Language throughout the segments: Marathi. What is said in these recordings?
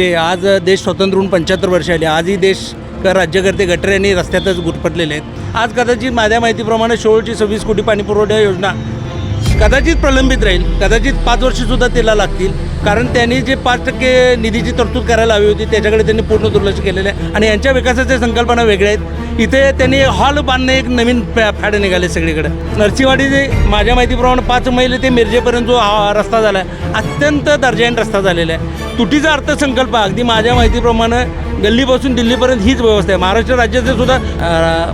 ते आज देश स्वतंत्र होऊन पंच्याहत्तर वर्ष आली. आजही देश क राज्यकर्ते गटरे आणि रस्त्यातच गुटपटलेले आहेत. आज कदाचित माझ्या माहितीप्रमाणे शेवटची सव्वीस कोटी पाणी पुरवठा योजना कदाचित प्रलंबित राहील. कदाचित पाच वर्षसुद्धा त्याला लागतील. कारण त्यांनी जे पाच टक्के निधीची तरतूद करायला हवी होती त्याच्याकडे त्यांनी पूर्ण दुर्लक्ष केलेलं आहे. आणि यांच्या विकासाच्या संकल्पना वेगळ्या आहेत. इथे त्यांनी हॉल बांधणे एक नवीन फॅ फॅड निघाले सगळीकडे. नरसिंहवाडी जे माझ्या माहितीप्रमाणे पाच मैल ते मिरजेपर्यंत जो हा रस्ता झाला आहे अत्यंत दर्जाहीन रस्ता झालेला आहे. तुटीचा अर्थसंकल्प अगदी माझ्या माहितीप्रमाणे गल्लीपासून दिल्लीपर्यंत हीच व्यवस्था आहे. महाराष्ट्र राज्याचे सुद्धा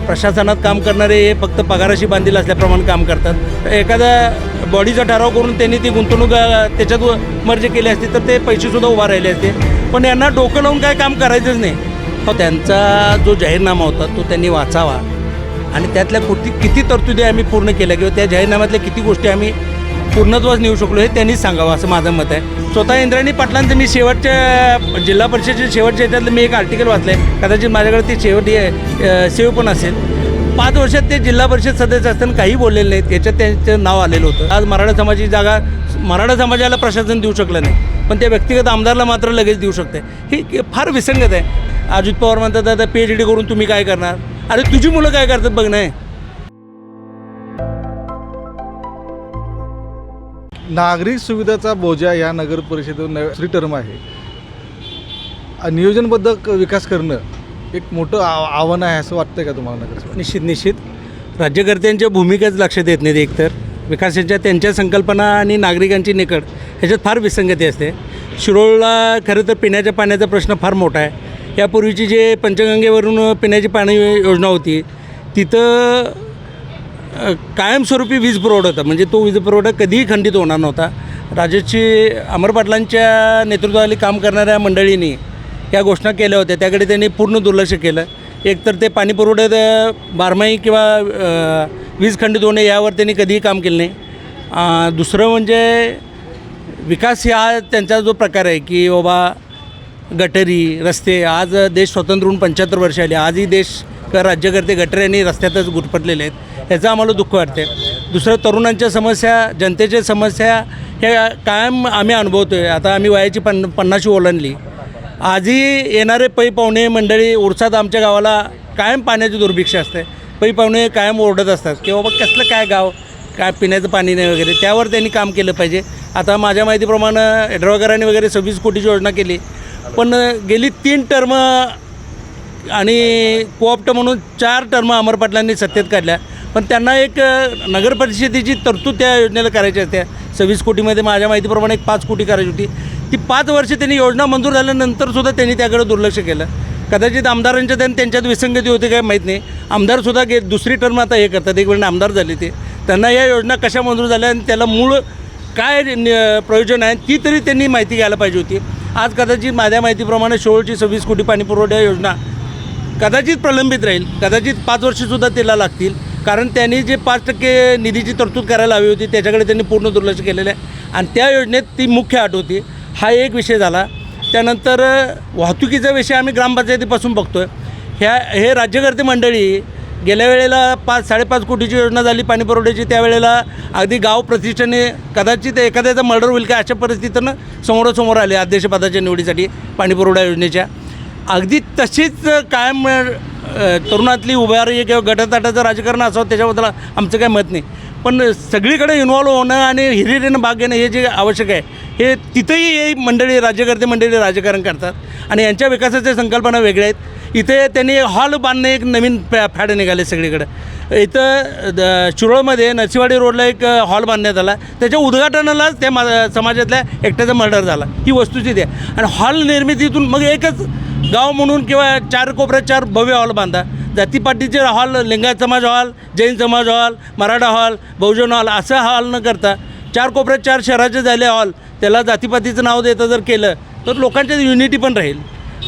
प्रशासनात काम करणारे हे फक्त पगाराशी बांधील असल्याप्रमाणे काम करतात. एखादा बॉडीचा ठराव करून त्यांनी ती गुंतवणूक त्याच्यात मर्ज केली असती तर ते पैसेसुद्धा उभा राहिले असते. पण यांना डोकं लावून काय काम करायचंच नाही. हो त्यांचा जो जाहीरनामा होता तो त्यांनी वाचावा. आणि त्यातल्या किती किती तरतुदी आम्ही पूर्ण केल्या किंवा त्या जाहीरनाम्यातल्या किती गोष्टी आम्ही पूर्णत्वास नेऊ शकलो हे त्यांनीच सांगावं असं माझं मत आहे. स्वतः इंद्राणी पाटलांचं मी शेवटच्या जिल्हा परिषदेच्या शेवटच्या याच्यातलं मी एक आर्टिकल वाचलं आहे कदाचित माझ्याकडे ते शेवटी सेव पण असेल. पाच वर्षात ते जिल्हा परिषद सदस्य असताना काही बोललेले नाहीत. याच्यात त्यांचं नाव आलेलं होतं. आज मराठा समाजाची जागा मराठा समाजाला प्रशासन देऊ शकलं नाही. पण त्या व्यक्तिगत आमदारला मात्र लगेच देऊ शकते. ही फार विसंगत आहे. अजित पवार म्हणतात आता पी एच डी करून तुम्ही काय करणार? अरे तुझी मुलं काय करतात बघ नाही नागरिक सुविधाचा बोजा या नगर परिषदेवर नव दुसरी टर्म आहे. नियोजनबद्ध क- विकास करणं एक मोठं आव- आव्हान आहे असं वाटतं का तुम्हाला नगर निश्चित निश्चित. राज्यकर्त्यांच्या भूमिकाच लक्ष देत नाहीत एकतर. विकासाच्या त्यांच्या संकल्पना आणि नागरिकांची निकड ह्याच्यात फार विसंगती असते. शिरोळला खरं तर पिण्याच्या पाण्याचा प्रश्न फार मोठा आहे. यापूर्वीची जे पंचगंगेवरून पिण्याची पाणी योजना होती तिथं कायमस्वरूपी वीज पुरवठा होता. म्हणजे तो वीज पुरवठा कधीही खंडित होणार नव्हता. राजेशची अमर पाटलांच्या नेतृत्वाखाली काम करणाऱ्या मंडळींनी या घोषणा केल्या होत्या. त्याकडे त्यांनी पूर्ण दुर्लक्ष केलं. एकतर ते पाणी पुरवठ्यात बारमाही किंवा वीज खंडित होणे यावर त्यांनी कधीही काम केलं नाही. दुसरं म्हणजे विकास हा त्यांचा जो प्रकार आहे की बाबा गटरी रस्ते आज देश स्वतंत्र होऊन पंच्याहत्तर वर्ष आली. आजही देश राज्यकर्ते गटरी आणि रस्त्यातच गुटपटलेले आहेत. याचं आम्हाला दुःख वाटते दुसरं तरुणांच्या समस्या जनतेच्या समस्या ह्या कायम आम्ही अनुभवतो आहे आता आम्ही वयाची पन्न पन्नाशी ओलांडली. आजही येणारे पै पाहुणे मंडळी उरसात आमच्या गावाला कायम पाण्याची दुर्भिक्ष असते. पै पाहुणे कायम ओरडत असतात की बाबा कसलं काय गाव काय पिण्याचं पाणी नाही वगैरे. त्यावर त्यांनी काम केलं पाहिजे. आता माझ्या माहितीप्रमाणे एड्रॉगरांनी वगैरे सव्वीस कोटीची योजना केली. पण गेली तीन टर्म आणि कोऑप्ट म्हणून चार टर्म अमर पाटलांनी सत्तेत काढल्या. पण त्यांना एक नगरपरिषदेची नगर परिषदेची तरतूद त्या योजनेला करायची असते. सव्वीस कोटीमध्ये माझ्या माहितीप्रमाणे एक पाच कोटी करायची होती. ती पाच वर्ष त्यांनी योजना मंजूर झाल्यानंतरसुद्धा त्यांनी त्याकडे दुर्लक्ष केलं. कदाचित आमदारांच्या त्यांनी त्यांच्यात विसंगती होती काय माहीत नाही. आमदारसुद्धा गे दुसरी टर्म आता हे करतात. एक वेळ आमदार झाले ते. त्यांना या योजना कशा मंजूर झाल्या आणि त्याला मूळ काय न- प्रयोजन आहे ती तरी त्यांनी माहिती घ्यायला पाहिजे होती. आज कदाचित माझ्या माहितीप्रमाणे शेवटची सव्वीस कोटी पाणी पुरवठा योजना कदाचित प्रलंबित राहील. कदाचित पाच वर्षसुद्धा त्याला लागतील. कारण त्यांनी जे पाच टक्के निधीची तरतूद करायला हवी होती त्याच्याकडे त्यांनी पूर्ण दुर्लक्ष केलेलं आहे. आणि त्या योजनेत ती मुख्य अट होती. हा एक विषय झाला. त्यानंतर वाहतुकीचा विषय आम्ही ग्रामपंचायतीपासून बघतो आहे ह्या हे राज्यकर्ते मंडळी गेल्या वेळेला पाच साडेपाच कोटीची योजना झाली पाणी पुरवठ्याची. त्यावेळेला अगदी गाव प्रतिष्ठाने कदाचित एखाद्याचा मर्डर होईल का अशा परिस्थितीनं समोरासमोर आले अध्यक्षपदाच्या निवडीसाठी पाणी पुरवठा योजनेच्या. अगदी तशीच कायम तरुणातली उभारी किंवा गटताटाचं राजकारण असावं त्याच्याबद्दल आमचं काय मत नाही. पण सगळीकडे इन्व्हॉल्व होणं आणि हिरिरीनं भाग घेणं हे जे आवश्यक आहे हे तिथंही हे मंडळी राज्यकर्ते मंडळी राजकारण करतात. आणि यांच्या विकासाच्या संकल्पना वेगळ्या आहेत. इथे त्यांनी हॉल बांधणे एक नवीन फॅ फॅड निघाले सगळीकडं. इथं द शिरोळमध्ये नरसिवाडी रोडला एक हॉल बांधण्यात आला. त्याच्या उद्घाटनालाच त्या मा समाजातल्या एकट्याचा मर्डर झाला. ही वस्तुस्थिती आहे आणि हॉल निर्मितीतून मग एकच गाव म्हणून किंवा चार कोपऱ्यात चार भव्य हॉल बांधा. जातीपाटीचे हॉल लिंगायत समाज हॉल जैन समाज hall Maratha hall Bahujan hall असं हॉल न करता चार कोपऱ्यात चार शहराचे झाले हॉल त्याला जातीपातीचं नाव देतं जर केलं तर लोकांच्या युनिटी पण राहील.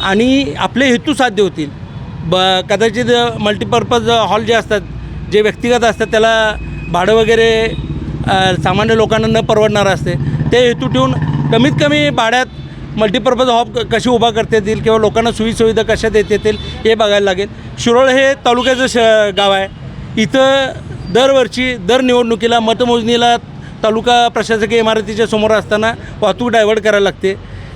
आणि आपले हेतू साध्य होतील. ब कदाचित मल्टीपर्पज हॉल जे असतात जे व्यक्तिगत असतात त्याला भाडं वगैरे सामान्य लोकांना न परवडणारं असते. ते हेतू ठेवून कमीत कमी भाड्यात मल्टीपर्पज हॉब कशी उभा करता येतील किंवा लोकांना सोयीसुविधा कशा देता येतील हे बघायला लागेल. शिरोळ हे तालुक्याचं श गाव आहे. इथं दरवर्षी दर निवडणुकीला मतमोजणीला तालुका प्रशासकीय इमारतीच्या समोर असताना वाहतूक डायव्हर्ट करायला लागते.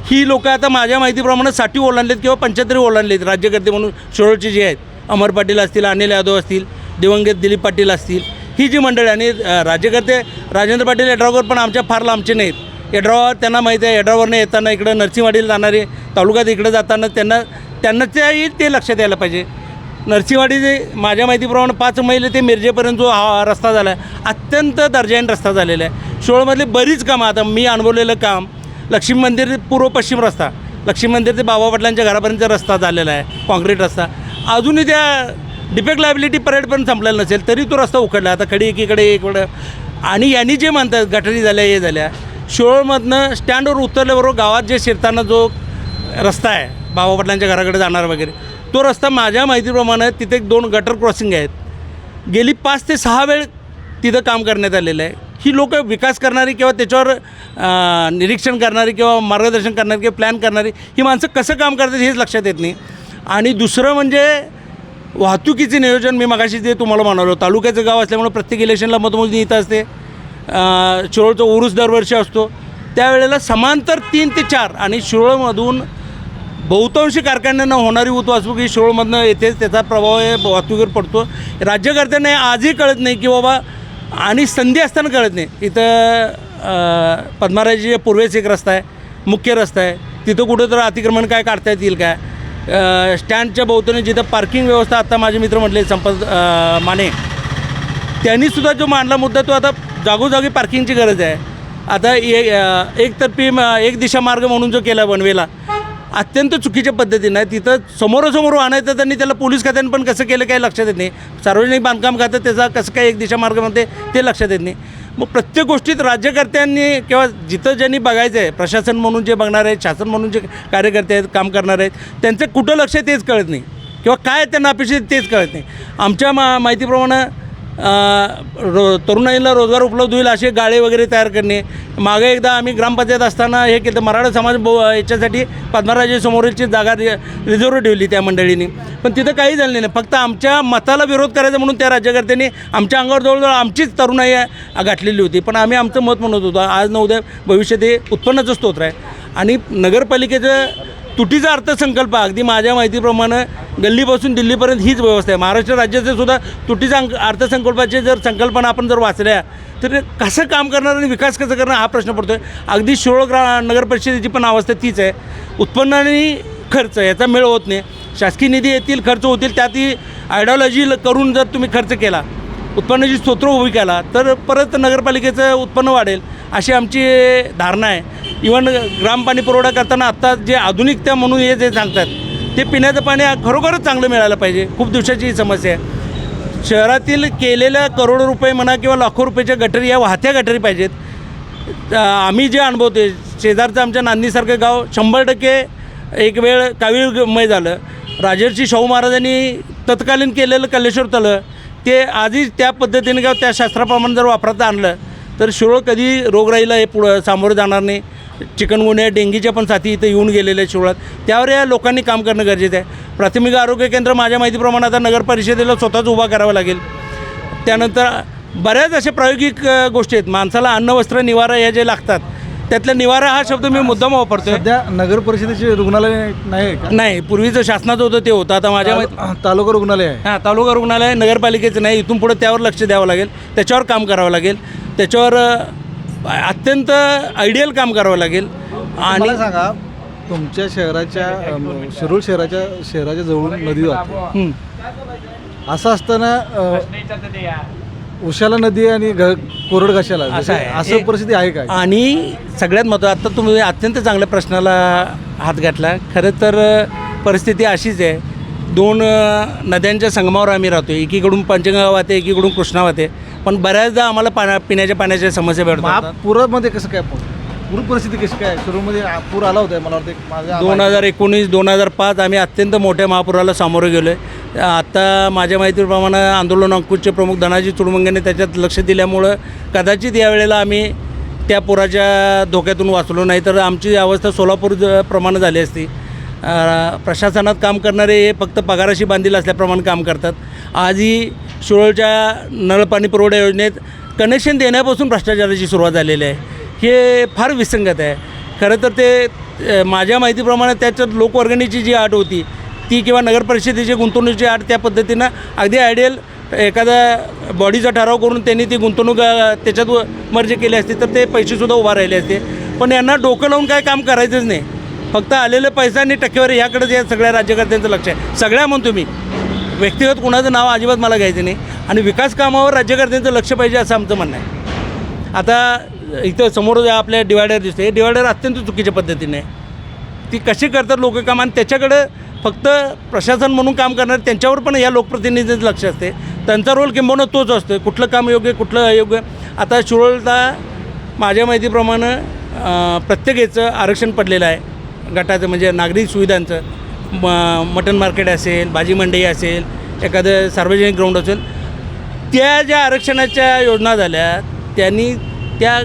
ही लोकं आता माझ्या माहितीप्रमाणे साठी ओलांडलेत किंवा पंच्याहत्तरी ओलांडलेत. राज्यकर्ते म्हणून शिरोळचे जे आहेत अमर पाटील असतील अनिल यादव असतील दिवंगत दिलीप पाटील असतील ही जी मंडळी आणि राज्यकर्ते राजेंद्र पाटील यड्रावकर पण आमच्या फार लांबचे नाहीत. येड्रावर त्यांना माहिती आहे. येड्रावरनं येताना इकडं नरसिंहवाडीला जाणारे तालुक्यात इकडं जाताना त्यांना त्यांना ते लक्षात यायला पाहिजे. नरसिंहवाडी जे माझ्या माहितीप्रमाणे पाच मैल ते मिरजेपर्यंत जो हा रस्ता झाला आहे अत्यंत दर्जाने रस्ता झालेला आहे. शिरोळमधली बरीच कामं आता मी अनुभवलेलं काम लक्ष्मी मंदिर पूर्व पश्चिम रस्ता लक्ष्मी मंदिर ते बाबा पाटलांच्या घरापर्यंत रस्ता झालेला आहे कॉन्क्रीट रस्ता. अजूनही त्या डिफेक्ट लायबिलिटी परेडपर्यंत संपलेला नसेल तरी तो रस्ता उखडला. आता खडी एकीकडे एकीकडे. आणि यांनी जे म्हणतात गटारी झाल्या हे झाल्या शिरोळमधनं स्टँडवर उतरल्याबरोबर गावात जे शिरताना जो रस्ता आहे बाबा पाटलांच्या घराकडे जाणार वगैरे तो रस्ता माझ्या माहितीप्रमाणे तिथे एक दोन गटर क्रॉसिंग आहेत. गेली पाच ते सहा वेळ तिथं काम करण्यात आलेलं आहे. ही लोक विकास करणारी किंवा त्याच्यावर निरीक्षण करणारी किंवा मार्गदर्शन करणारी किंवा प्लॅन करणारी ही माणसं कसं काम करतात हेच लक्षात येत नाही. आणि दुसरं म्हणजे वाहतुकीचे नियोजन मी मगाशी ते तुम्हाला म्हणालो तालुक्याचं गाव असल्यामुळे प्रत्येक इलेक्शनला मतमोजणी इथं असते. शिरोळचा उरूस दरवर्षी असतो. त्यावेळेला समांतर तीन ते चार आणि शिरोळमधून बहुतांशी कारखान्यांना होणारी ऊत वाहतूक ही शिरोळमधनं येतेच त्याचा प्रभाव हे वाहतुकीवर पडतो. राज्यकर्त्यांना आजही कळत नाही की बाबा आणि संधी असताना कळत नाही. इथं अं, पद्माराजी पूर्वेस एक रस्ता आहे मुख्य रस्ता आहे. तिथं कुठं तर अतिक्रमण काय काढता येतील काय? स्टँडच्या बहुतांनी जिथं पार्किंग व्यवस्था आता माझे मित्र म्हटले संपत माने त्यांनीसुद्धा जो मांडला मुद्दा तो आता जागोजागी पार्किंगची गरज आहे. आता ए एक एकतर्फी एक दिशा मार्ग म्हणून जो केला बनवेला अत्यंत चुकीच्या पद्धतीनं आहे. तिथं समोरासमोर आणायचं त्यांनी त्याला पोलीस खात्याने पण कसं केलं काही लक्षात येत नाही. सार्वजनिक बांधकाम खातं त्याचा कसं काय एक दिशा मार्गामध्ये म्हणते ते लक्षात येत नाही. मग प्रत्येक गोष्टीत राज्यकर्त्यांनी किंवा जिथं ज्यांनी बघायचं आहे प्रशासन म्हणून जे बघणार आहेत शासन म्हणून जे कार्यकर्ते आहेत काम करणार आहेत त्यांचं कुठं लक्ष आहे तेच कळत नाही. किंवा काय त्यांना अपेक्षित तेच कळत नाही. आमच्या मा माहितीप्रमाणे रो तरुणाईला रोजगार उपलब्ध होईल असे गाळे वगैरे तयार करणे. मागे एकदा आम्ही ग्रामपंचायत असताना हे केलं. मराठा समाज बो याच्यासाठी पद्मराजे समोरची जागा रि रिझर्व ठेवली त्या मंडळीने. पण तिथं काही झालं नाही. फक्त आमच्या मताला विरोध करायचा म्हणून त्या राज्यकर्त्यांनी आमच्या अंगावर जवळजवळ आमचीच तरुणाई आहे, गाठलेली होती. पण आम्ही आमचं मत म्हणत होतो. आज न उद्या भविष्यात हे उत्पन्नाचं स्तोत्र आहे. आणि नगरपालिकेचं तुटीचा अर्थसंकल्प अगदी माझ्या माहितीप्रमाणे गल्लीपासून दिल्लीपर्यंत हीच व्यवस्था आहे. महाराष्ट्र राज्याचे सुद्धा तुटीचा अंक अर्थसंकल्पाचे जर संकल्पना आपण जर वाचल्या तर कसं काम करणार आणि विकास कसं करणार हा प्रश्न पडतो आहे अगदी शिरोळ ग्रा नगर परिषदेची पण अवस्था तीच आहे. उत्पन्न आणि खर्च याचा मेळ होत नाही. शासकीय निधी येतील खर्च होतील त्यातही आयडिओलॉजी करून जर तुम्ही खर्च केला उत्पन्नाची स्तोत्र उभी केला तर परत नगरपालिकेचं उत्पन्न वाढेल अशी आमची धारणा आहे. इवन ग्रामपाणी पुरवठा करताना आत्ता जे आधुनिकता म्हणून हे जे सांगतात ते पिण्याचं पाणी खरोखरच चांगलं मिळालं पाहिजे. खूप दिवसाची ही समस्या आहे. शहरातील केलेल्या करोडो रुपये म्हणा किंवा लाखो रुपयाच्या गटरी या वाहत्या गटरी पाहिजेत. आम्ही जे अनुभवते शेजारचं आमच्या नांदीसारखं गाव शंभर टक्के एक वेळ कावीळमय झालं. राजर्षी शाहू महाराजांनी तत्कालीन केलेलं कल्लेश्वर तलं ते आधी त्या पद्धतीने किंवा त्या शास्त्राप्रमाणे जर वापरात आणलं तर शिरोळ कधी रोगराईला हे पुढं सामोरं जाणार नाही. चिकनगुन्या डेंगीच्या पण साथी इथं येऊन गेलेल्या आहेत शिरोळात. त्यावर या लोकांनी काम करणं गरजेचं आहे. प्राथमिक आरोग्य केंद्र माझ्या माहितीप्रमाणे आता नगर परिषदेला स्वतःच उभा करावा लागेल. त्यानंतर बऱ्याच अशा प्रायोगिक गोष्टी आहेत. माणसाला अन्न वस्त्र निवारा या जे लागतात त्यातल्या निवारा हा शब्द मी मुद्दाम वापरतोय. सध्या नगर परिषदेचे रुग्णालय नाही आहे का? नाही पूर्वीचं शासनाचं होतं ते होतं. आता माझ्या माहिती तालुका रुग्णालय आहे. हां तालुका रुग्णालय नगरपालिकेचं नाही. इथून पुढे त्यावर लक्ष द्यावं लागेल. त्याच्यावर काम करावं लागेल. त्याच्यावर अ, अत्यंत आयडियल काम करावं लागेल. आणि मला सांगा तुमच्या शहराच्या अम, शिरूर शहराच्या शहराच्या जवळून नदी वाहते. हं. असं असताना अ, उशाला नदी आणि घ कोरड घाशाला. असं जसे- आहे. असं परिस्थिती आहे काय? आणि सगळ्यात महत्त्वाचं आता तुम्ही अत्यंत चांगल्या प्रश्नाला हात घातला. खरं तर अ, परिस्थिती अशीच आहे. दोन अ, नद्यांच्या संगमावर आम्ही राहतो एकीकडून पंचगंगा वाहते एकीकडून कृष्णा वाहते. पण बऱ्याचदा आम्हाला पाण्या पिण्याच्या पाण्याच्या समस्या भेटतात महापुरामध्ये कसं काय पूर परिस्थिती कशी काय? सुरूमध्ये पूर आला होता मला वाटतं माझ्या दोन हजार एकोणीस दोन हजार पाच आम्ही अत्यंत मोठ्या महापुराला सामोरे गेलो आहे आत्ता माझ्या माहितीप्रमाणे आंदोलन अंकुशचे प्रमुख धनाजी चुडमुंगेने त्याच्यात लक्ष दिल्यामुळं कदाचित यावेळेला आम्ही त्या पुराच्या धोक्यातून वाचलो नाही. तर आमची अवस्था सोलापूर प्रमाणे झाली असती. प्रशासनात काम करणारे हे फक्त पगाराशी बांधील असल्याप्रमाणे काम करतात. आजही शिरोळच्या नळ पाणी पुरवठा योजनेत कनेक्शन देण्यापासून भ्रष्टाचाराची सुरुवात झालेली आहे. हे फार विसंगत आहे. खरं तर ते माझ्या माहितीप्रमाणे त्याच्यात लोकवर्गणीची जी आट होती ती किंवा नगरपरिषदेची गुंतवणुकीची आट त्या पद्धतीनं अगदी आयडियल एखादा बॉडीचा ठराव करून त्यांनी ती गुंतवणूक त्याच्यात मर्जी मर्ज केली असती तर ते पैसेसुद्धा उभा राहिले असते. पण यांना डोकं लावून काय काम करायचंच नाही. फक्त आलेले पैसा आणि टक्केवारी ह्याकडेच या सगळ्या राज्यकर्त्यांचं लक्ष आहे. सगळ्या म्हणतो मी व्यक्तिगत कुणाचं नाव अजिबात मला घ्यायचं नाही. आणि विकास कामावर राज्यकर्त्यांचं लक्ष पाहिजे असं आमचं म्हणणं आहे. आता इथं समोर जे आपल्या डिवायडर दिसते हे डिवायडर अत्यंत चुकीच्या पद्धतीने ती कशी करतात लोककाम आणि त्याच्याकडं फक्त प्रशासन म्हणून काम करणार त्यांच्यावर पण या लोकप्रतिनिधींचं लक्ष असते. त्यांचा रोल किंबहुना तोच असतो कुठलं काम योग्य कुठलं अयोग्य. आता शिरोळता माझ्या माहितीप्रमाणे प्रत्येकीचं प्रत्येक याचं आरक्षण पडलेलं आहे. गटाचं म्हणजे नागरिक सुविधांचं. म मटन मार्केट असेल भाजी मंडई असेल एखादं सार्वजनिक ग्राउंड असेल. त्या ज्या आरक्षणाच्या योजना झाल्या त्यांनी त्या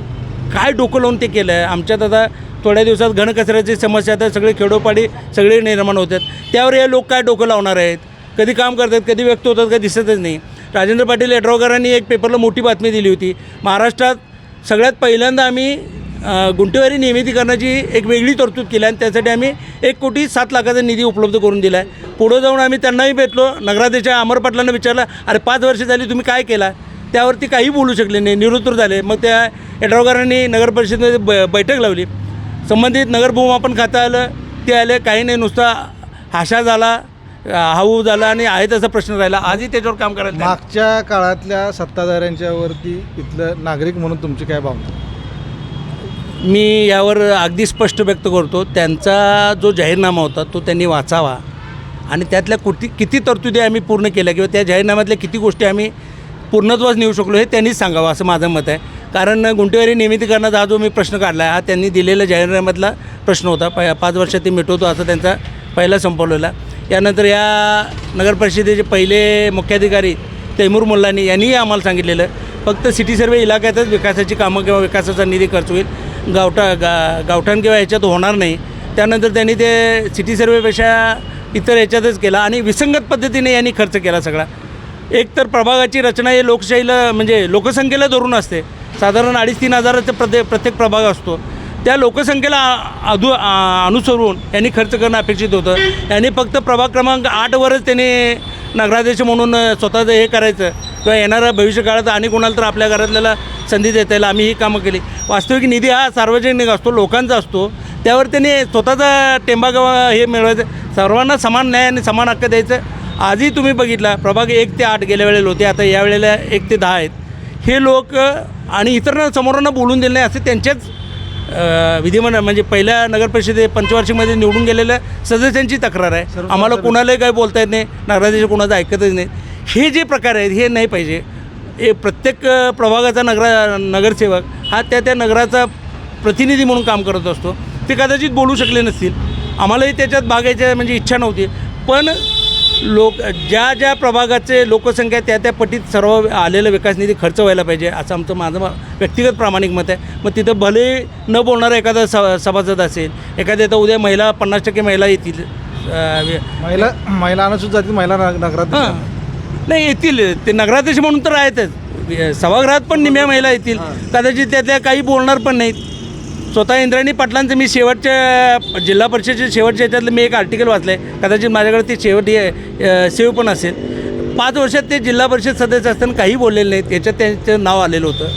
काय डोकं लावून ते केलं आहे आमच्यात आता थोड्या दिवसात घनकचऱ्याची समस्या आता सगळे खेडोपाडी सगळे निर्माण होतात. त्यावर हे लोक काय डोकं लावणार आहेत? कधी काम करतात कधी व्यक्त होतात काही दिसतच नाही. राजेंद्र पाटील यड्रावकरांनी एक पेपरला मोठी बातमी दिली होती. महाराष्ट्रात सगळ्यात पहिल्यांदा आम्ही गुंटेवारी गुंठेवारी नियमितीकरणाची एक वेगळी तरतूद केली आणि त्यासाठी आम्ही एक कोटी सात लाखाचा निधी उपलब्ध करून दिला आहे पुढं जाऊन आम्ही त्यांनाही भेटलो. नगराध्यक्ष अमर पाटलांना विचारलं अरे पाच वर्ष झाली तुम्ही काय केला? त्यावरती काही बोलू शकले नाही. निरुत्तर झाले. मग त्या यड्रावकरांनी नगर परिषदेमध्ये ब बैठक लावली. संबंधित नगर भूमापन खातं आलं. ते आले. काही नाही. नुसता हाशा झाला हाऊ झाला आणि आहे तसा प्रश्न राहिला. आजही त्याच्यावर काम करायला तयार. मागच्या काळातल्या सत्ताधाऱ्यांच्यावरती इथलं नागरिक म्हणून तुमची काय भावना? मी यावर अगदी स्पष्ट व्यक्त करतो. त्यांचा जो जाहीरनामा होता तो त्यांनी वाचावा. आणि त्यातल्या कुठे किती तरतुदी आम्ही पूर्ण केल्या किंवा त्या जाहीरनाम्यातल्या किती गोष्टी आम्ही पूर्णत्वास नेऊ शकलो हे त्यांनीच सांगावं असं माझं मत आहे. कारण गुंटेवारी नियमितीकरणाचा हा जो मी प्रश्न काढला आहे हा त्यांनी दिलेल्या जाहीरनाम्यातला प्रश्न होता. प पाच वर्षात ते मिटवतो असा त्यांचा पहिला संपवलेला. यानंतर या नगरपरिषदेचे पहिले मुख्याधिकारी तैमूर मुल्लानी यांनीही आम्हाला सांगितलेलं फक्त सिटी सर्वे इलाक्यातच विकासाची कामं किंवा विकासाचा निधी खर्च होईल. गावठा गा गावठाण किंवा ह्याच्यात होणार नाही. त्यानंतर त्यांनी ते सिटी सर्वेपेक्षा इतर ह्याच्यातच केला आणि विसंगत पद्धतीने यांनी खर्च केला सगळा. एक तर प्रभागाची रचना ही लोकशाहीला म्हणजे लोकसंख्येला धरून असते. साधारण अडीच तीन हजाराचा प्रत्येक प्रत्येक प्रभाग असतो. त्या लोकसंख्येला अधु अनुसरून यांनी खर्च करणं अपेक्षित होतं. यांनी फक्त प्रभाग क्रमांक आठवरच त्यांनी नगराध्यक्ष म्हणून स्वतःचं हे करायचं. किंवा येणाऱ्या भविष्यकाळात आणि कोणाला तर आपल्या घरातल्याला संधी देता येईल आम्ही ही कामं केली. वास्तविक निधी हा सार्वजनिक असतो लोकांचा असतो. त्यावर त्यांनी स्वतःचा टेंबा हे मिळवायचं. सर्वांना समान न्याय आणि समान हक्क द्यायचं. आजही तुम्ही बघितला प्रभाग एक ते आठ गेल्या वेळेला होते आता यावेळेला एक ते दहा आहेत. हे लोक आणि इतरांना समोरांना बोलून दिले नाही असे त्यांच्याच विधिमंडळ म्हणजे पहिल्या नगर परिषदे पंचवार्षिकमध्ये निवडून गेलेल्या सदस्यांची तक्रार आहे. आम्हाला कुणालाही काही बोलता येत नाही नगराध्यक्ष कुणाचं ऐकतच नाही. हे जे प्रकार आहेत हे नाही पाहिजे. हे प्रत्येक प्रभागाचा नगरा नगरसेवक हा त्या त्या नगराचा प्रतिनिधी म्हणून काम करत असतो. ते कदाचित बोलू शकले नसतील. आम्हालाही त्याच्यात भागायच्या म्हणजे इच्छा नव्हती. पण लोक ज्या ज्या प्रभागाचे लोकसंख्या त्या त्या पटीत सर्व आलेला विकास निधी खर्च व्हायला पाहिजे असं आमचं माझं व्यक्तिगत प्रामाणिक मत आहे. मग तिथं भले न बोलणारा एखादा स सभासद असेल एखाद्या तर उद्या महिला पन्नास टक्के महिला येतील महिला महिला अनुसूचित जाती महिला नग- नगराध्यक्ष. हां. नाही येतील. ते नगराध्यक्ष म्हणून तर आहेतच. सभागृहात पण निम्या महिला येतील. कदाचित त्यातल्या काही बोलणार पण नाहीत. स्वतः इंद्राणी पाटलांचं मी शेवटच्या जिल्हा परिषदेच्या शेवटच्या याच्यातलं मी एक आर्टिकल वाचलं आहे कदाचित माझ्याकडे ते शेवट हे, सेव पण असेल. पाच वर्षात ते जिल्हा परिषद सदस्य असताना काही बोललेले नाहीत. त्याच्यात त्यांचं नाव आलेलं होतं.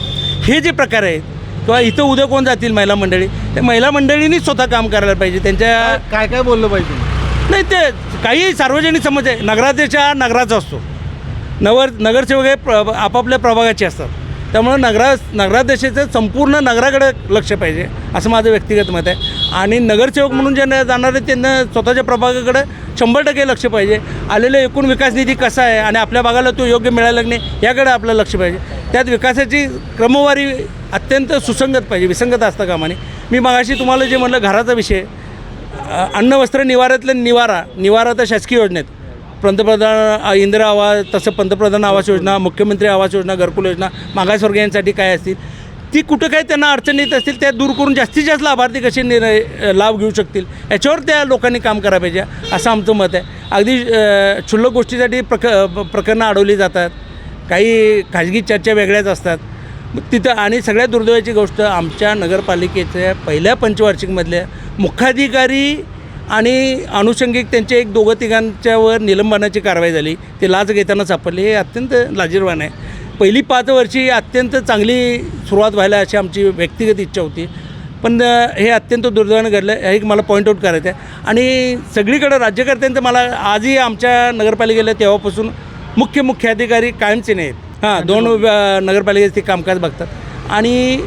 हे जे प्रकार आहेत किंवा इथं उद्या कोण जातील महिला मंडळी त्या महिला मंडळींनीच स्वतः काम करायला पाहिजे. त्यांच्या काय काय बोललं पाहिजे? नाही ते काही सार्वजनिक समस्या आहे. नगराध्यक्ष हा नगराचा असतो. नगर नगरसेवक हे प्र आपापल्या प्रभागाचे असतात. त्यामुळं नगरा नगराध्यक्षाचं संपूर्ण नगराकडे लक्ष पाहिजे असं माझं व्यक्तिगत मत आहे. आणि नगरसेवक म्हणून ज्यांना जाणार आहे त्यांना स्वतःच्या प्रभागाकडे शंभर टक्के लक्ष पाहिजे. आलेला एकूण विकास निधी कसा आहे आणि आपल्या भागाला तो योग्य मिळायला की नाही याकडे आपलं लक्ष पाहिजे. त्यात विकासाची क्रमवारी अत्यंत सुसंगत पाहिजे विसंगत असता कामाने. मी मागाशी तुम्हाला जे म्हणलं घराचा विषय अन्न वस्त्र निवाऱ्यातलं निवारा निवारा तर शासकीय योजनेत. पंतप्रधान इंदिरा आवास तसं पंतप्रधान आवास योजना मुख्यमंत्री आवास योजना घरकुल योजना मागासवर्गीयांसाठी काय असतील? ती कुठं काय त्यांना अडचण येत असतील त्या दूर करून जास्तीत जास्त लाभार्थी कसे निर्णय लाभ घेऊ शकतील? याच्यावर त्या लोकांनी काम करायला पाहिजे असं आमचं मत आहे. अगदी क्षुल्लक गोष्टीसाठी प्रक प्रकरणं अडवली जातात. काही खाजगी चर्चा वेगळ्याच असतात. तिथं आणि सगळ्यात दुर्दैवाची गोष्ट आमच्या नगरपालिकेच्या पहिल्या पंचवार्षिकमधल्या मुख्याधिकारी आणि अनुषंगिक त्यांचे एक दोघं तिघांच्यावर निलंबनाची कारवाई झाली. ते लाच घेताना सापडले. हे अत्यंत लाजीरवाण आहे. पहिली पाच वर्षी अत्यंत चांगली सुरुवात व्हायला अशी आमची व्यक्तिगत इच्छा होती. पण हे अत्यंत दुर्दैवानं घडलं. हे एक मला पॉईंट आऊट करायचं आहे. आणि सगळीकडं राज्यकर्त्यांचं मला आजही आमच्या नगरपालिकेला तेव्हापासून मुख्य मुख्य अधिकारी कायमचे नाहीत. हां दोन नगरपालिकेचे ते कामकाज बघतात. आणि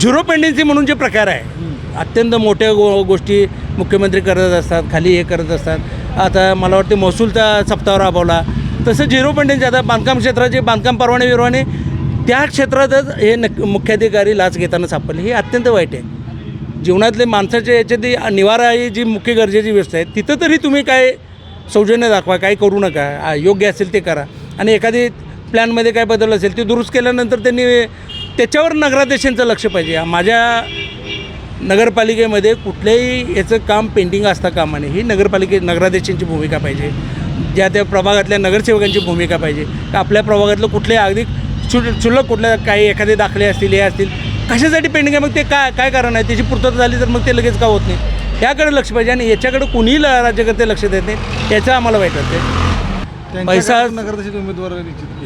झिरो पेंडन्सी म्हणून जे प्रकार आहे अत्यंत मोठ्या गो गोष्टी मुख्यमंत्री करत असतात खाली हे करत असतात. आता मला वाटते महसूलचा सप्ताह राबवला. तसं झिरो पेंडन्सी आता बांधकाम क्षेत्राचे बांधकाम परवाने विरवाने त्या क्षेत्रातच हे नक मुख्याधिकारी लाच घेताना सापडले. हे अत्यंत वाईट आहे. जीवनातले माणसाच्या याच्यात निवारा ही जी मुख्य गरजेची गोष्ट आहे तिथं तरी तुम्ही काय सौजन्य दाखवा काय करू नका. योग्य असेल ते करा. आणि एखादी प्लॅनमध्ये काय बदल असेल ते दुरुस्त केल्यानंतर त्यांनी त्याच्यावर नगराध्यक्षांचं लक्ष पाहिजे. माझ्या नगरपालिकेमध्ये कुठल्याही याचं काम पेंडिंग असता कामा नये. ही नगरपालिके नगराध्यक्षांची भूमिका पाहिजे. ज्या त्या प्रभागातल्या नगरसेवकांची भूमिका पाहिजे. का आपल्या प्रभागातलं कुठल्याही अगदी क्षुल क्षुल्लक कुठल्या काही एखादे दाखले असतील हे असतील कशासाठी पेंडिंग आहे? मग ते काय काय कारण आहे? त्याची पूर्तता झाली तर मग ते लगेच का होत नाही? याकडे लक्ष पाहिजे आणि याच्याकडे कुणीही राज्यकर्ते लक्ष देत नाही याचं आम्हाला वाईट वाटतं पैसा- उमेदवार.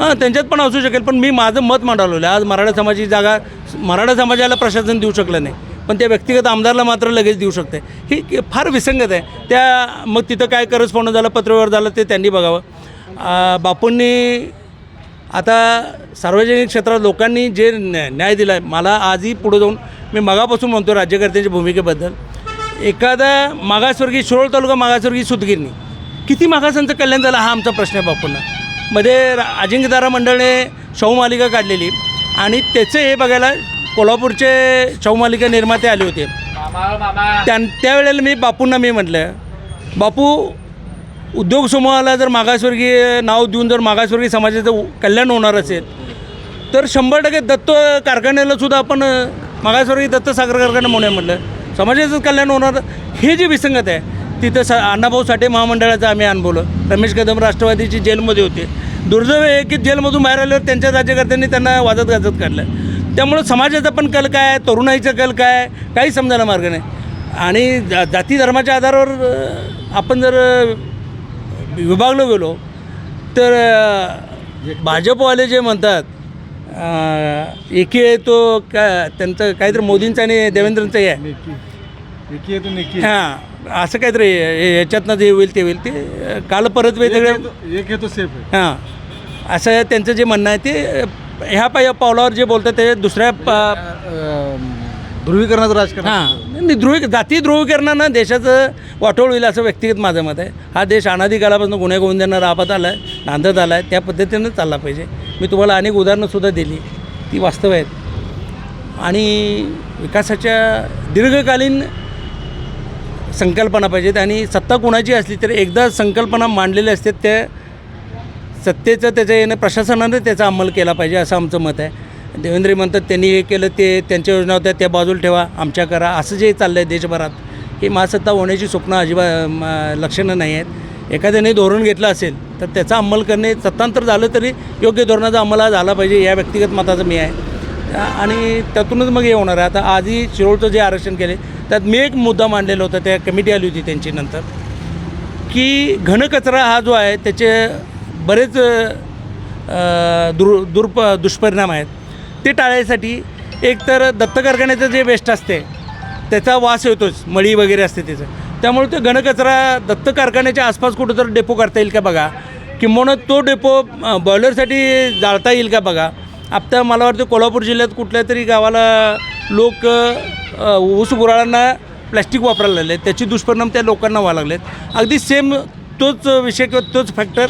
हां त्यांच्यात पण असू शकेल पण मी माझं मत मांडवलं आज मराठा समाजाची जागा मराठा समाजाला प्रशासन देऊ शकलं नाही. पण त्या व्यक्तिगत आमदारला मात्र लगेच देऊ शकते. ही फार विसंगत आहे. त्या मग तिथं काय करस्पॉन्ड झालं पत्रव्यवहार झालं ते त्यांनी बघावं. बापूंनी आता सार्वजनिक क्षेत्रात लोकांनी जे न्याय दिला आहे मला आजही पुढे जाऊन मी मगापासून म्हणतो राज्यकर्त्यांच्या भूमिकेबद्दल. एखादा मागासवर्गीय शिरोळ तालुका मागासवर्गीय सुतगिरणी किती मागासांचं कल्याण झालं हा आमचा प्रश्न आहे बापूंना. मध्ये रा- अजिंक्यतारा मंडळने शाहू मालिका काढलेली आणि त्याचं हे बघायला कोल्हापूरचे शाहू मालिका निर्माते आले होते. त्यां त्यावेळेला मी बापूंना मी म्हटलं बापू उद्योग समूहाला जर मागासवर्गीय नाव देऊन जर मागासवर्गीय समाजाचं कल्याण होणार असेल तर शंभर टक्के दत्त कारखान्याला सुद्धा आपण मागासवर्गीय दत्त साखर कारखाना म्हणूया म्हटलं. समाजाचं कल्याण होणार हे जे विसंगत आहे तिथं सा अण्णाभाऊ साठे महामंडळाचं आम्ही अनुभवलं रमेश कदम राष्ट्रवादीची जेलमध्ये होते. दुर्दैव आहे की जेलमधून बाहेर आल्यावर त्यांच्या राज्यकर्त्यांनी त्यांना वाजत गाजत काढलं. त्यामुळं समाजाचा पण कल काय तरुणाईचा कल काय काही समजायला मार्ग नाही. आणि जा जाती धर्माच्या आधारावर आपण जर विभागलो गेलो तर भाजपवाले जे म्हणतात एकी तो का त्यांचं काहीतरी मोदींचं आणि देवेंद्रचं हे आहे. नेकी. एकी आहे तो नेकी. हां असं काहीतरी याच्यातनं जे होईल ते होईल ते काल परत एक तो सेफ आहे. हां असं त्यांचं जे म्हणणं आहे ते ह्या पाय पावलावर जे बोलतात ते दुसऱ्या प ध्रुवीकरणाचं राजकारण. हां. नाही ध्रुवी जाती ध्रुवीकरणानं देशाचं वाटोळ होईल असं व्यक्तिगत माझं मत आहे. हा देश अनादिकालापासून गुन्हे गोविंदांना राबत आला आहे नांदत आला आहे त्या पद्धतीनं चालला पाहिजे. मी तुम्हाला अनेक उदाहरणंसुद्धा दिली. ती वास्तव आहेत. आणि विकासाच्या दीर्घकालीन संकल्पना पाहिजेत आणि सत्ता कुणाची असली तरी एकदा संकल्पना मांडलेल्या असतात त्या सत्तेचं त्याचं येणं प्रशासनानं त्याचा अंमल केला पाहिजे असं आमचं मत आहे. देवेंद्र म्हणतात त्यांनी हे केलं ते त्यांच्या योजना होत्या त्या बाजूला ठेवा आमच्या करा. असं जे चाललं आहे देशभरात ही महासत्ता होण्याची स्वप्न अजिबात म, लक्षणं नाही आहेत. एखाद्याने धोरण घेतलं असेल तर त्याचा अंमल करणे सत्तांतर झालं तरी योग्य धोरणाचा अंमल झाला पाहिजे या व्यक्तिगत मताचं मी आहे. आणि त्यातूनच मग हे होणार आहे. आता आधी शिरोळचं जे आरक्षण केले त्यात मी एक मुद्दा मांडलेला होता त्या कमिटी आली होती त्यांची नंतर की घनकचरा हा जो आहे त्याचे बरेच दुर दुर्प दुष्परिणाम आहेत. ते टाळायसाठी एक तर दत्त कारखान्याचं जे वेस्ट असते त्याचा वास येतोच मळी वगैरे असते त्याचं. त्यामुळे ते घनकचरा दत्त कारखान्याच्या आसपास कुठं तर डेपो करता येईल का बघा? किंवा तो डेपो बॉयलरसाठी जाळता येईल का बघा? आता मला वाटतं कोल्हापूर जिल्ह्यात कुठल्या तरी गावाला लोक ऊस गुराळांना प्लॅस्टिक वापरायला लागले त्याचे दुष्परिणाम त्या लोकांना व्हायला लागलेत. अगदी सेम तोच विषय किंवा तोच फॅक्टर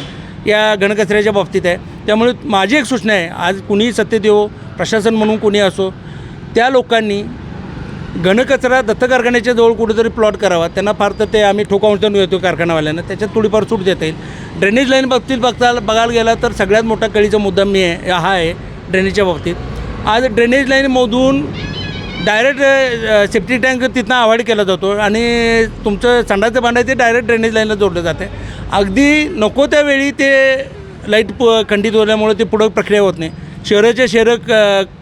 या घनकचऱ्याच्या बाबतीत आहे. त्यामुळे माझी एक सूचना आहे आज कुणीही सत्तेत येऊ प्रशासन म्हणून कुणी असो त्या लोकांनी घनकचरा दत्त कारखान्याच्या जवळ कुठेतरी प्लॉट करावा. त्यांना फार तर ते आम्ही ठोकावून येतो कारखानावाल्यांना. त्याच्यात थोडीफार सूट देता येईल. ड्रेनेज लाईन बाबतीत बघता बघायला गेला तर सगळ्यात मोठा कळीचा मुद्दा मी आहे हा आहे ड्रेनेजच्या बाबतीत. आज ड्रेनेज लाईनमधून डायरेक्ट सेफ्टी टँक तिथनं अवॉइड केला जातो आणि तुमचं संडाचं भांडं ते डायरेक्ट ड्रेनेज लाईनला जोडलं जाते अगदी नको त्यावेळी ते लाइट प खंडित होल्यामुळे ते पुढं प्रक्रिया होत नाही. शहराच्या शहरं क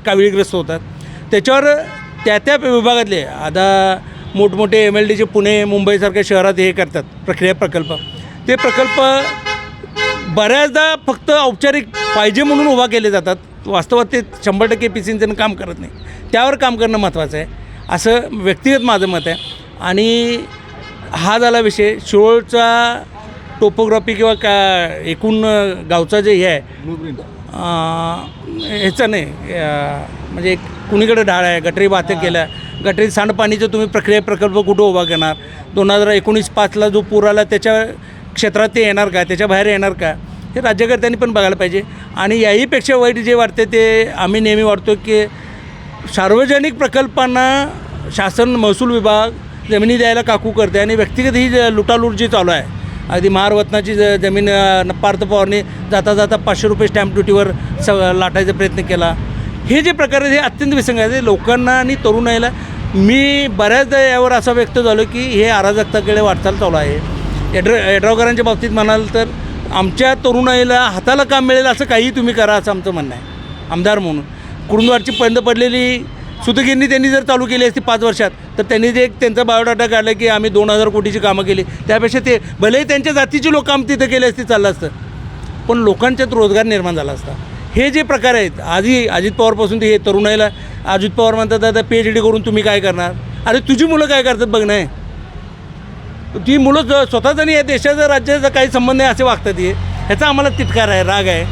काविळीग्रस्त होतात. त्याच्यावर त्या त्या विभागातले आता मोठमोठे एम एल डीचे पुणे मुंबईसारख्या शहरात हे करतात प्रक्रिया प्रकल्प. ते प्रकल्प बऱ्याचदा फक्त औपचारिक पाहिजे म्हणून उभा केले जातात. वास्तवात ते शंभर टक्के पी काम करत नाही. त्यावर काम करणं महत्त्वाचं आहे. असं व्यक्तिगत माझं मत आहे. आणि हा झाला विषय. शिरोळचा टोपोग्राफी किंवा का एकूण गावचा जे हे आहे ह्याचं नाही म्हणजे एक कुणीकडे ढाळ आहे गटरी बाते केल्या गटरी सांडपाणीचं तुम्ही प्रक्रिया प्रकल्प कुठं उभा करणार दोन हजार एकोणीस पाचला जो पूर आला त्याच्या क्षेत्रात ते येणार का? त्याच्या बाहेर येणार का? हे राज्यकर्त्यांनी पण बघायला पाहिजे. आणि याहीपेक्षा वाईट जे वाटते ते आम्ही नेहमी वाटतो की सार्वजनिक प्रकल्पांना शासन महसूल विभाग जमिनी द्यायला काकू करते आणि व्यक्तिगत ही लुटालूट जी चालू आहे अगदी महारवतनाची ज जमीन पार्थ पवारने जाता जाता पाचशे रुपये स्टॅम्प ड्युटीवर स लाटायचा प्रयत्न केला. हे जे प्रकार आहेत हे अत्यंत विसंग आहे लोकांना आणि तरुणाईला मी बऱ्याचदा यावर असा व्यक्त झालो की हे अराजकताकडे वाटचाल चालू आहे. एड्र एड्रॉकरांच्या बाबतीत म्हणाल तर आमच्या तरुणाईला हाताला काम मिळेल असं काहीही तुम्ही करा असं आमचं म्हणणं आहे. आमदार म्हणून. कुरुंदवारची बंद पडलेली सुतगिरणी त्यांनी जर चालू केली असती पाच वर्षात तर त्यांनी जे एक त्यांचा बायोडाटा काढला की आम्ही दोन हजार कोटीची कामं केली. त्यापेक्षा ते भलेही त्यांच्या जातीची लोक काम तिथं केले असते चाललं असतं. पण लोकांच्यात रोजगार निर्माण झाला असता. हे जे प्रकार आहेत आधी अजित पवारपासून ते हे तरुणाईला अजित पवार म्हणतात आता पी एच डी करून तुम्ही काय करणार? अरे तुझी मुलं काय करतात बघ नाही ती मुलं ज- स्वतःच आणि या देशाचा राज्याचा काही संबंध आहे असे वागतात हे. ह्याचा आम्हाला तिटकार आहे राग आहे.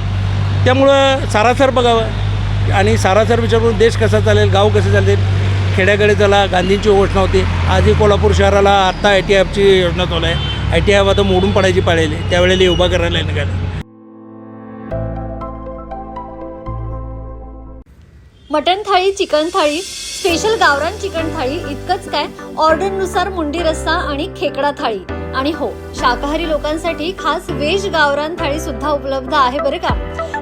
त्यामुळं सारासार बघावं. आणि सारासार विचार करून देश कसा चालेल गाव कसे चालेल खेड्याकडे चला गांधींची घोषणा होती. आजही कोल्हापूर शहराला आत्ता आय टी एफची योजना चालू आहे. आय टी एफ आता मोडून पडायची पाळलेली त्यावेळेला उभा करायला निघाले. Mutton thali chicken thali special गावरान चिकन थाळी इतकंच काय? ऑर्डरनुसार मुंडी रस्सा आणि खेकडा थाळी. आणि हो शाकाहारी लोकांसाठी खास वेज गावरान थाळी सुद्धा उपलब्ध आहे बरं का?